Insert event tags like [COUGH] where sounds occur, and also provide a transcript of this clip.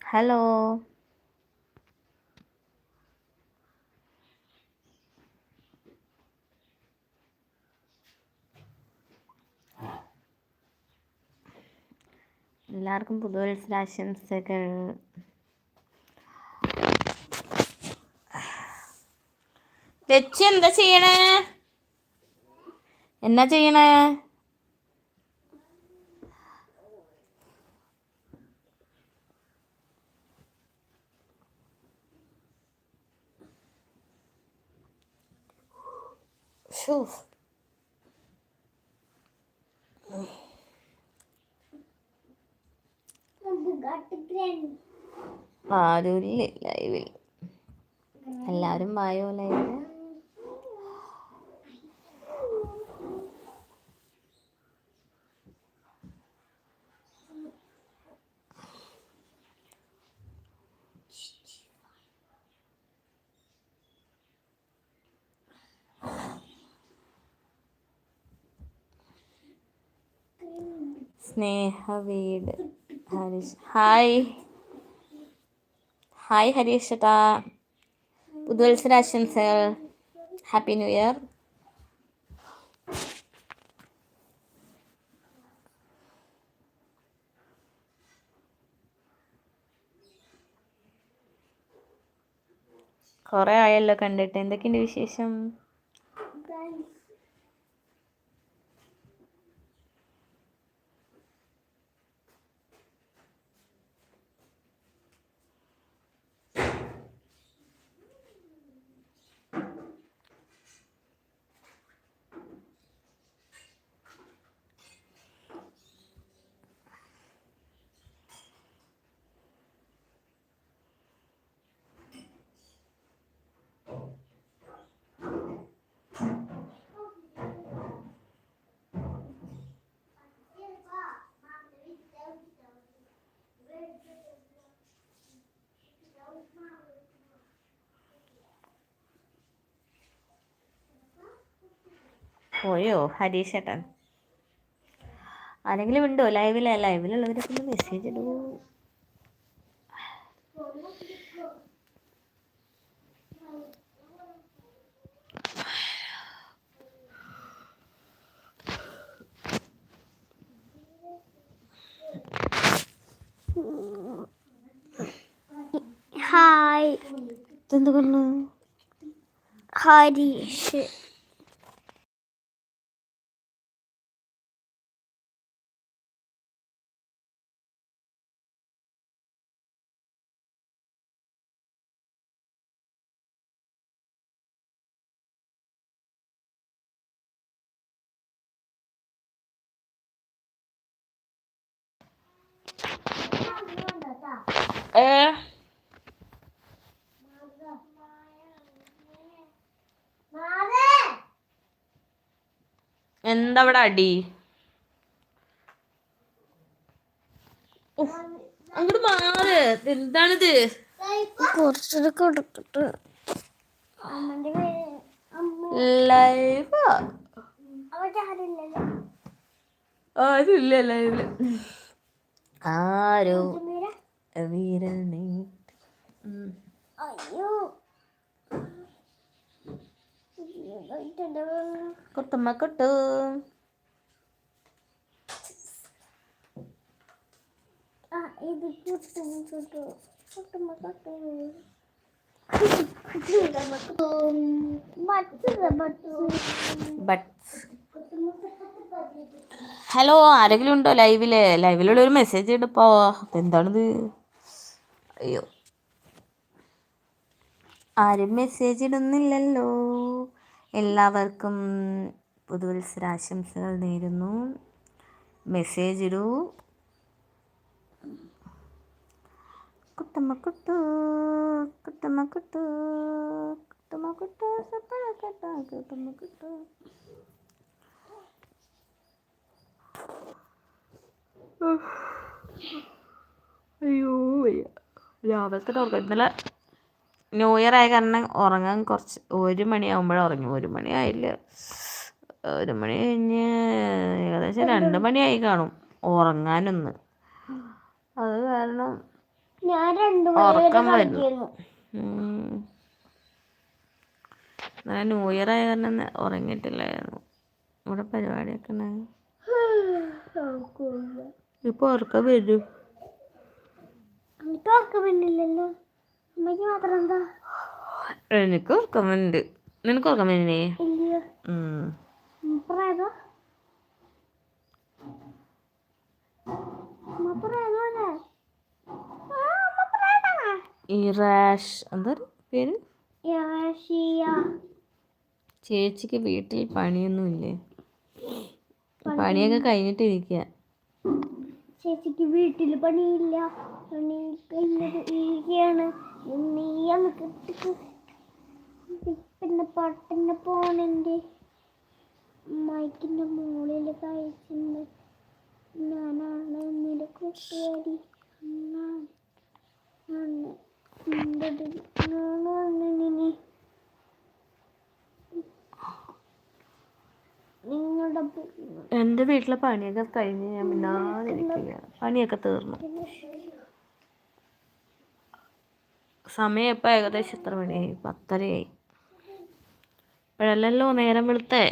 Hello എല്ലാവർക്കും പുതുവത്സരാശംസകൾ ലച്ചി എന്താ ചെയ്യണേ? എന്നാ ചെയ്യണേ? ഷോ ആരുമില്ല ലൈവിൽ എല്ലാവരും വായോ ലൈവിൽ സ്നേഹ വീട്. ഹായ്. ഹായ് ഹരീഷ് ചേട്ടാ പുതുവത്സരാശംസകൾ ഹാപ്പി ന്യൂ ഇയർ. കുറേ ആയല്ലോ കണ്ടിട്ട്. എന്തൊക്കെയുണ്ട് വിശേഷം? പോയോ ഹരീഷ് ചേട്ടൻ? ആരെങ്കിലും ഉണ്ടോ ലൈവിലെ ലൈവിലുള്ളവരൊക്കെ ഒന്ന് മെസ്സേജ് ഇടൂ. ഹായ് എന്തുകൊണ്ട് കൊള്ളു? ഹരീഷ്. ഏ എന്താ അവിടെ അടി അങ്ങോട്ട് മാറ്. എന്താണിത് കുറച്ചൊരു കൊടുക്കട്ടെ ലൈവ് ആരും ഇല്ല ലൈവിൽ ആരോ? വീരണി അയ്യോ. കുട്ടുമ്മ കുട്ടു. ആ ഇത് കുട്ടും. കുട്ടു. കുട്ടുമ്മ കുട്ടു ബട്ട് ഹലോ ആരെങ്കിലും ഉണ്ടോ ലൈവിൽ ലൈവിലുള്ള ഒരു മെസ്സേജ് ഇടപ്പോ എന്താണിത്? അയ്യോ. ആരും മെസ്സേജ് ഇടുന്നില്ലല്ലോ. എല്ലാവർക്കും പുതുവത്സരാശംസകൾ നേരുന്നു. മെസ്സേജ് ഇടൂ. കുട്ടമ്മ കുട്ടു കുട്ടമ്മ കുട്ടു കുട്ടമ്മ കുട്ടു സപ്പഴ കട്ട കുട്ടമ്മ കുട്ടു അയ്യോ വയ്യ. രാവിലത്തെ ഉറക്കം ഇന്നലെ ന്യൂ ഇയർ ആയ കാരണം ഉറങ്ങാൻ കുറച്ച് ഒരു മണിയാകുമ്പോഴേ ഉറങ്ങി. ഒരു മണിയായില്ല ഒരു മണി കഴിഞ്ഞ് ഏകദേശം രണ്ട് മണിയായി കാണും ഉറങ്ങാനൊന്ന്. അത് കാരണം ഞാൻ ഉറക്കം വരുന്നു. ഇന്നലെ ന്യൂ ഇയർ ആയ കാരണം ഉറങ്ങിയിട്ടില്ലായിരുന്നു. ഇവിടെ പരിപാടിയൊക്കെ ഉണ്ടായിരുന്നു [SIGHS] ഇപ്പോൾ ഉറക്കം വരും. എനിക്ക് ഉറക്കം വരുന്നില്ലല്ലോ അമ്മയ്ക്ക് മാത്രം എന്താ? എനിക്ക് ഉറക്കം വരുന്നുണ്ട് നിനക്ക് ഉറക്കം വരുന്നേ ഇല്ല ഉം. മുപ്പറേതോ മുപ്പറേതോല്ലേ ഇറാഷ് എന്താ ഒരു പേര്? ചേച്ചിക്ക് വീട്ടിൽ പണിയൊന്നുമില്ലേ? പണിയൊക്കെ കഴിഞ്ഞിട്ടിരിക്കുക ചേച്ചിക്ക് വീട്ടിൽ പണിയില്ല. ഇരിക്കുകയാണ് നീ നമുക്ക് പിന്നെ പട്ടിന് പോണെന്റെ മൈക്കിന്റെ മുകളിൽ കഴിച്ചിട്ടുണ്ട് ഞാനാണ് നിന്റെ നിങ്ങളുടെ എന്റെ വീട്ടിലെ പണിയൊക്കെ കഴിഞ്ഞ് ഞാൻ മിണ്ടാതിരിക്കുക പണിയൊക്കെ തീർന്നു. സമയം ഇപ്പം ഏകദേശം എത്ര മണിയായി പത്തരയായി. ഇപ്പോഴല്ലല്ലോ നേരം വെളുത്തേ.